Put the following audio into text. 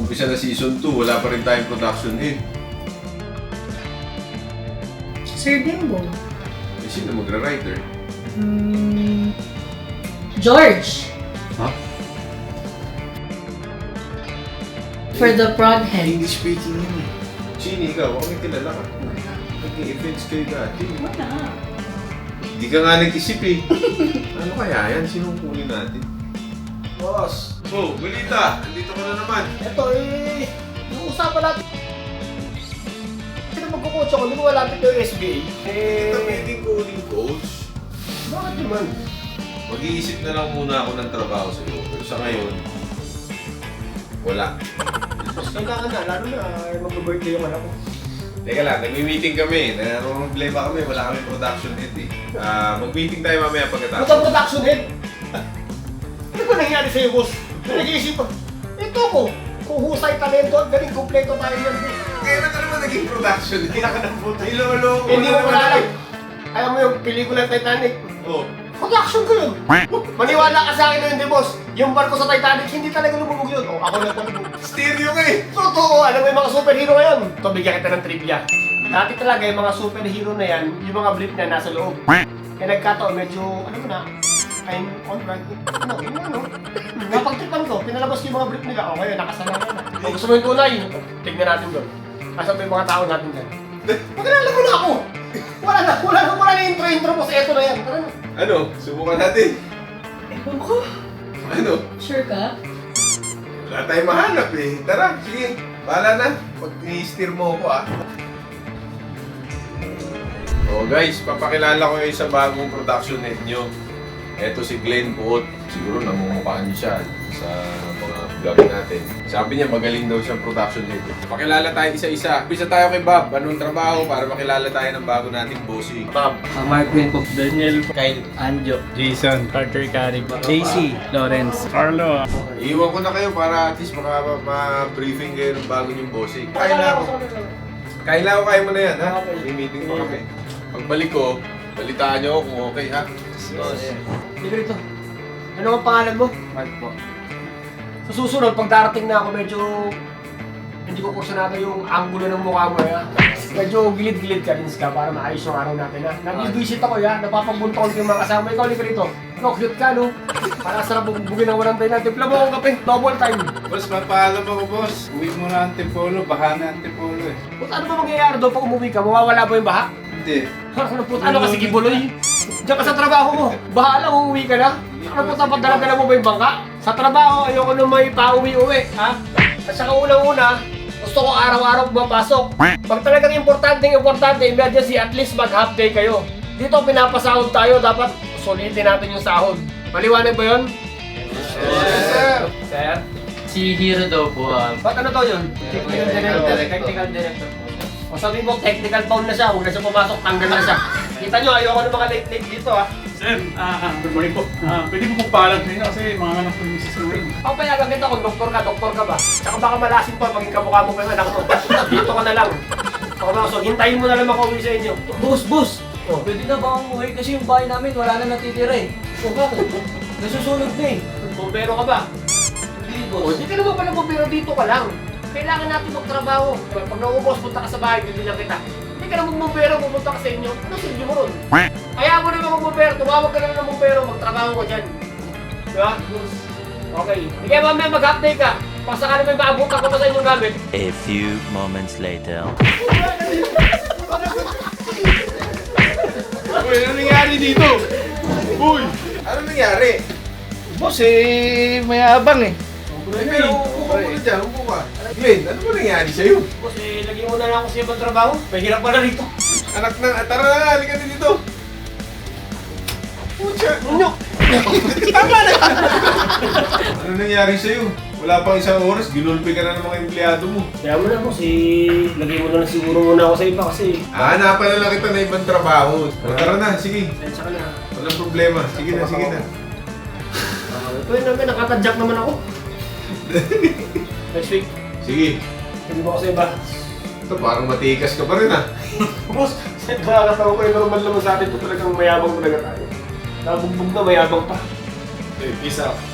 Mag-umpisa na season 2, wala pa rin tayong production head. Sir Bimbo. Eh, sino magra-writer? Hmm, George. Ha? For the prod head. English speaking yun eh. Chini, ikaw, ako may kilala ka. Naging events kayo dati. Wala. Hindi ka nga nag-isip eh. ano kaya yan? Sinong kunin natin? Boss! Oh, balita! Andito ka na naman. Ito eh, yung usapan natin. Sino magkukotsa ko? Hindi mo malapit yung SBA. Kita Eh, pwedeng kunin coach. bakit naman? Mag-iisip na lang muna ako ng trabaho sa'yo. Pero sa ngayon, wala. Mas kailangan na, lalo na eh, mag-birthday yung anak ko. Teka lang, nagmi-meeting kami. Nanonoblema kami. Wala kami production head eh. Ah, mag-meeting tayo mamaya pagkatapos. production head. Ano ba nangyari sa'yo, boss? Nag-iisip. Ito ko, kung husay talento at galing kompleto tayo yan. Kailan ka naman naging production? Kailan ka ng puta. Ilolo Hindi mo wala lang. Alam mo yung pelikula Titanic, Oh. production ko yun. Maniwala ka sa akin na hindi, boss. Yung barko sa Titanic, hindi talaga lumubog yun. O, ako na lumubog. Stereo ka eh. Totoo, alam mo yung mga superhero ngayon. Ito, bigyan kita ng trivia. Dati talaga yung mga superhero na yan, yung mga blip na nasa loob. Kaya nagkataon, medyo, ano mo na, I'm on right. Ano, yun na, no? Napagtripan ko, pinalabas ko yung mga blip nila. O, ngayon, nakasalanan na. Kung gusto mo yung tunay, tignan natin doon. Asan ba yung mga tao natin dyan? Pagkalala mo na ako! Wala na, wala na, wala na yung intro-intro mo sa eto na yan. Tara na. Ano? Subukan natin. Ewan ko. Ano? Sure ka? Wala tayong mahanap eh. Tara, sige. Bahala na. Pag i-steer mo ako ah. Oh guys, papakilala ko yung sa bagong production head nyo. Ito si Glenn Buot. Siguro namumukhaan niyo siya sa mga vlog natin. Sabi niya magaling daw siyang production head. Pakilala tayo isa-isa. Pisa tayo kay Bob. Anong trabaho para makilala tayo ng bago nating bossing? Bob, Ang Mark po. Daniel, Kyle. Anjo, Jason, Carter Carrick, JC, Lawrence. Carlo, Iiwan ko na kayo para at least maka- ma-briefing kayo ng bago niyong na ako. Kain lang ako, kain mo na yan, ha? May meeting pa kami. Pagbalik ko, balitaan ako kung okay, ha? Sige rito. Ano ang pangalan mo? Mark po. Sa susunod, pag darating na ako, medyo hindi ko kursunado yung angulo ng mukha mo, ha? Medyo gilid-gilid ka rin ka para maayos yung araw natin, ha? Nag-visit ako, ya? Napapagbunton ko yung mga kasama. Ikaw, libre rito. No, cute ka, no? Para sarap bugin ng walang tayo natin. Timpla mo akong kape, double time. Boss, mapaalam ako, boss. Uwi mo na ang Antipolo, baha na Antipolo eh. Puta, ano ba mangyayari doon pag umuwi ka? Mawawala ba yung baha? Hindi. Ano puta, ano kasi gibuloy? Diyan ka sa trabaho mo. Baha lang, uuwi ka na. Ano puta, padala-dala mo ba yung bangka? Sa trabaho, ayoko na may pauwi-uwi, ha? At saka unang-una, gusto ko araw-araw pumapasok. Pag talagang importante, importante, emergency, at least mag-half day kayo. Dito, pinapasahod tayo, dapat sulitin natin yung sahod. Maliwanag ba yun? Yes, sir! Sir? Si Hero daw po, ah, Ba't ano to yun? Technical director. technical director po. O sabi mo, technical phone na siya, huwag na siya pumasok, tanggal na siya. Kita nyo, ayoko ng mga late-late dito ha. Sir, ah, good morning po. Ah, pwede po pong paalam sa inyo kasi mga anak ko yung misis ko rin. Papayagan kita kung doktor ka, doktor ka ba? Tsaka baka malasin pa, maging kamukha mo pa yung anak mo. Dito ka na lang. Ako na, so hintayin mo na lang ako uwi sa inyo. Boss, boss! Oh. Pwede na ba akong umuwi kasi yung bahay namin wala na natitira eh. O bakit? Nasusunog na eh. Bumbero ka ba? Hindi, O, boss. di ka naman pala bumbero dito ka lang. Kailangan natin magtrabaho. Pag naubos, punta ka sa bahay, bibilang kita. Hindi ka naman bumbero, pupunta ka sa inyo. Ano silbi mo ron? Kaya mo naman mga bumbero, tumawag ka na lang ng bumbero, magtrabaho ko dyan. Di ba? Okay. Kaya mamaya mag-update ka. Pag sakali may maabutan ko pa sa inyong gamit, A few moments later. Uy, ano nangyari dito? Uy! Ano nangyari? Boss, eh, mayabang eh. Glenn, muna dyan, upo ka. Glenn, ano ba nangyari sa'yo? Boss, eh, lagyan mo na lang ako sa ibang trabaho. Mahirap pala rito. Anak ng, ah, tara na, halika na dito. Pucha! Ano? Tama na! ano nangyari sa'yo? Wala pang isang oras, ginulpi ka na ng mga empleyado mo. Kaya mo na, boss, eh, lagyan mo na lang siguro muna ako sa iba kasi... Hanapan na lang kita na ibang trabaho. O, tara na, sige. Ka na. Walang problema. Sige na, sige na. Uh, Pwede naman, nakatadyak naman ako. Next week, Sige. hindi mo ako sa iba. Ito, parang matikas ka pa rin ah. Boss, nakakatawa ko yung normal naman sa atin ito talagang mayabang talaga tayo. Nabugbog na mayabang pa. Okay, peace out.